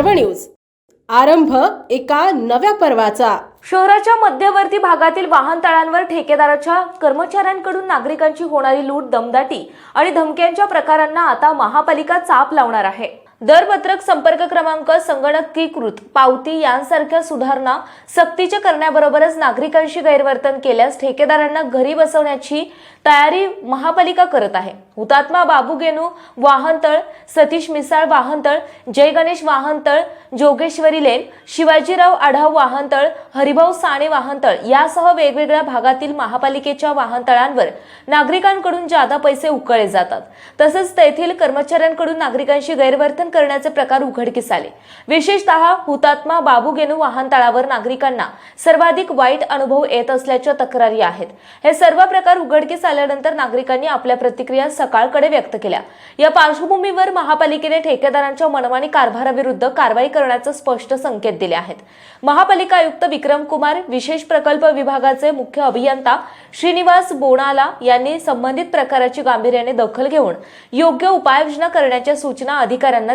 News. आरंभ एका नव्या पर्वाचा. शहराच्या मध्यवर्ती भागातील वाहनतळांवर ठेकेदाराच्या कर्मचाऱ्यांकडून नागरिकांची होणारी लूट दमदाटी आणि धमक्यांच्या प्रकारांना आता महापालिका चाप लावणार आहे. दरपत्रक संपर्क क्रमांक संगणकीकृत पावती यांसारख्या सुधारणा सक्तीच्या करण्याबरोबरच नागरिकांशी गैरवर्तन केल्यास ठेकेदारांना घरी बसवण्याची तयारी महापालिका करत आहे. हुतात्मा बाबू गेनू वाहनतळ सतीश मिसाळ वाहनतळ जय गणेश वाहनतळ जोगेश्वरी लेन शिवाजीराव आढाव वाहनतळ हरिभाऊ साणे वाहनतळ यासह वेगवेगळ्या भागातील महापालिकेच्या वाहनतळांवर नागरिकांकडून जादा पैसे उकळले जातात. तसंच तेथील कर्मचाऱ्यांकडून नागरिकांशी गैरवर्तन करण्याचे प्रकार उघडकीस आले. विशेषतः हुतात्मा बाबू गेनू वाहनतळावर नागरिकांना सर्वाधिक वाईट अनुभव येत असल्याच्या तक्रारी आहेत. हे सर्व प्रकार उघडकीस आल्यानंतर नागरिकांनी आपल्या प्रतिक्रिया सकाळकडे व्यक्त केल्या. या पार्श्वभूमीवर महापालिकेने ठेकेदारांच्या मनमानी कारभाराविरुद्ध कारवाई करण्याचे स्पष्ट संकेत दिले आहेत. महापालिका आयुक्त विक्रम कुमार विशेष प्रकल्प विभागाचे मुख्य अभियंता श्रीनिवास बोनाला यांनी संबंधित प्रकाराची गांभीर्याने दखल घेऊन योग्य उपाययोजना करण्याच्या सूचना अधिकाऱ्यांना